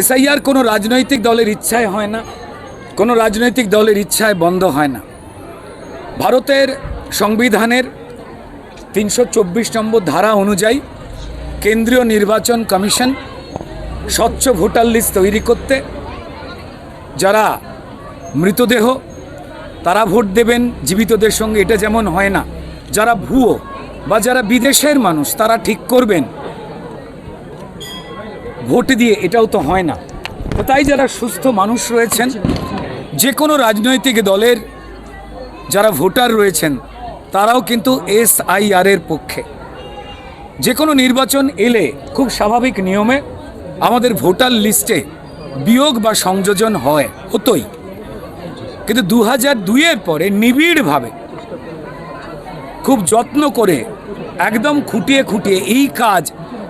SIR কোনো রাজনৈতিক দলের ইচ্ছায় হয় না, কোনো রাজনৈতিক দলের ইচ্ছায় বন্ধ হয় না। ভারতের সংবিধানের তিনশো চব্বিশ নম্বর ধারা অনুযায়ী কেন্দ্রীয় নির্বাচন কমিশন স্বচ্ছ ভোটার লিস্ট তৈরি করতে, যারা মৃতদেহ, তারা ভোট দেবেন, জীবিতদের সঙ্গে এটা যেমন হয় না। যারা ভুয়ো বা যারা বিদেশের মানুষ, তারা ঠিক করবেন। ভোট দিয়ে এটাও তো হয় না। তাই যারা সুস্থ মানুষ রয়েছেন, যে কোনো রাজনৈতিক দলের যারা ভোটার রয়েছেন, তারাও কিন্তু এসআইআর এর পক্ষে। যে কোনো নির্বাচন এলে খুব স্বাভাবিক নিয়মে আমাদের ভোটার লিস্টে বিয়োগ বা সংযোজন হয়, হতোই। কিন্তু দু হাজার দুইয়ের পরে নিবিড়ভাবে খুব যত্ন করে একদম খুঁটিয়ে খুঁটিয়ে এই কাজ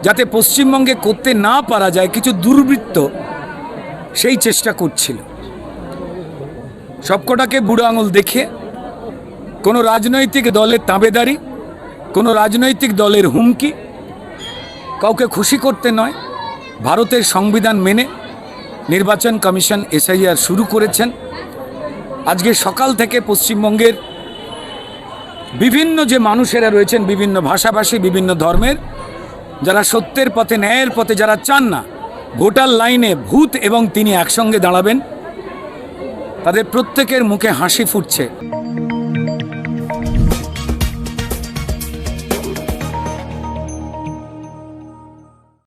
যাতে পশ্চিমবঙ্গে করতে না পারা যায় কিছু দুর্বৃত্ত সেই চেষ্টা করছিল। সবকটাকে বুড়ো আঙুল দেখে কোনো রাজনৈতিক দলের তাঁবেদারি, কোনো রাজনৈতিক দলের হুমকি, কাউকে খুশি করতে নয়। ভারতের সংবিধান মেনে নির্বাচন কমিশন এসআইআর শুরু করেছেন। আজকে সকাল থেকে পশ্চিমবঙ্গের বিভিন্ন যে মানুষেরা রয়েছেন, বিভিন্ন ভাষাভাষী, বিভিন্ন ধর্মের যারা সত্যের পথে, ন্যায়ের পথে যারা চান না ভোটার লাইনে ভূত এবং তিনি একসঙ্গে দাঁড়াবেন, তাদের প্রত্যেকের মুখে হাসি ফুটছে।